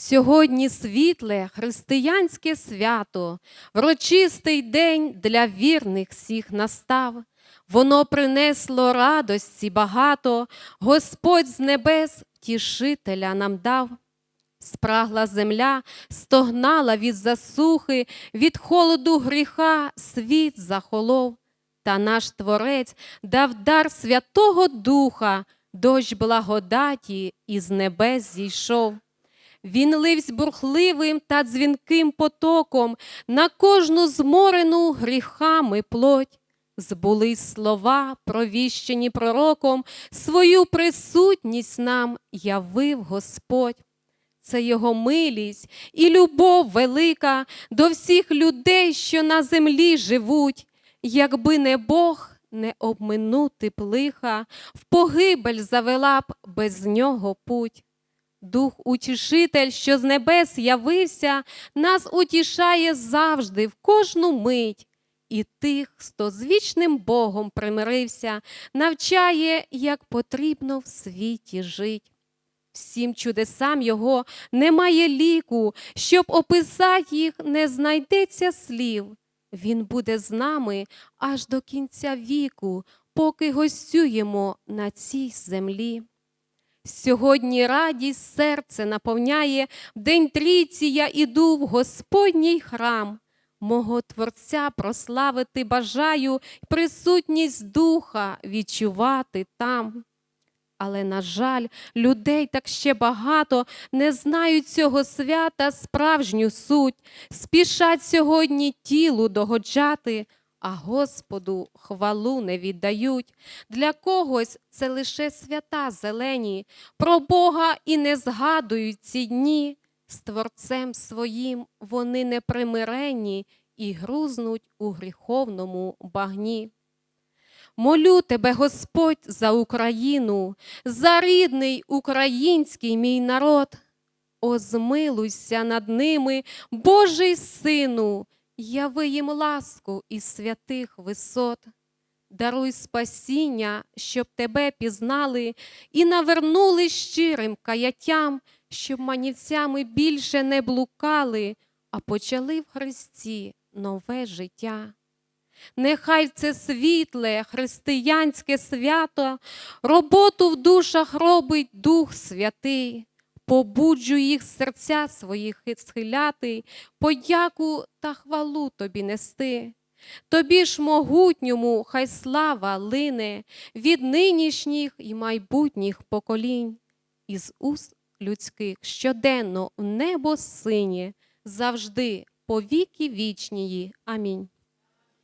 Сьогодні світле християнське свято, врочистий день для вірних всіх настав. Воно принесло радості багато, Господь з небес тішителя нам дав. Спрагла земля, стогнала від засухи, від холоду гріха світ захолов. Та наш Творець дав дар Святого Духа, дощ благодаті із небес зійшов. Він ливсь бурхливим та дзвінким потоком на кожну зморену гріхами плоть. Збулись слова, провіщені пророком, свою присутність нам явив Господь. Це його милість і любов велика до всіх людей, що на землі живуть. Якби не Бог, не обминути плиха, в погибель завела б без нього путь. Дух утішитель, що з небес явився, нас утішає завжди, в кожну мить. І тих, хто з вічним Богом примирився, навчає, як потрібно в світі жить. Всім чудесам його немає ліку, щоб описати їх, не знайдеться слів. Він буде з нами аж до кінця віку, поки гостюємо на цій землі. Сьогодні радість серце наповняє, в день трійці я іду в Господній храм. Мого Творця прославити бажаю, присутність духа відчувати там. Але, на жаль, людей так ще багато не знають цього свята справжню суть, спішать сьогодні тілу догоджати, а Господу хвалу не віддають. Для когось це лише свята зелені, про Бога і не згадують ці дні. З Творцем своїм вони непримиренні і грузнуть у гріховному багні. Молю тебе, Господь, за Україну, за рідний український мій народ. О, змилуйся над ними, Божий Сину, яви їм ласку із святих висот. Даруй спасіння, щоб тебе пізнали і навернули щирим каяттям, щоб манівцями більше не блукали, а почали в Христі нове життя. Нехай це світле християнське свято роботу в душах робить Дух Святий, побуджуй їх серця своїх схиляти, подяку та хвалу тобі нести. Тобі ж могутньому хай слава лине від нинішніх і майбутніх поколінь, із уст людських щоденно в небо синє, завжди по віки вічнії. Амінь.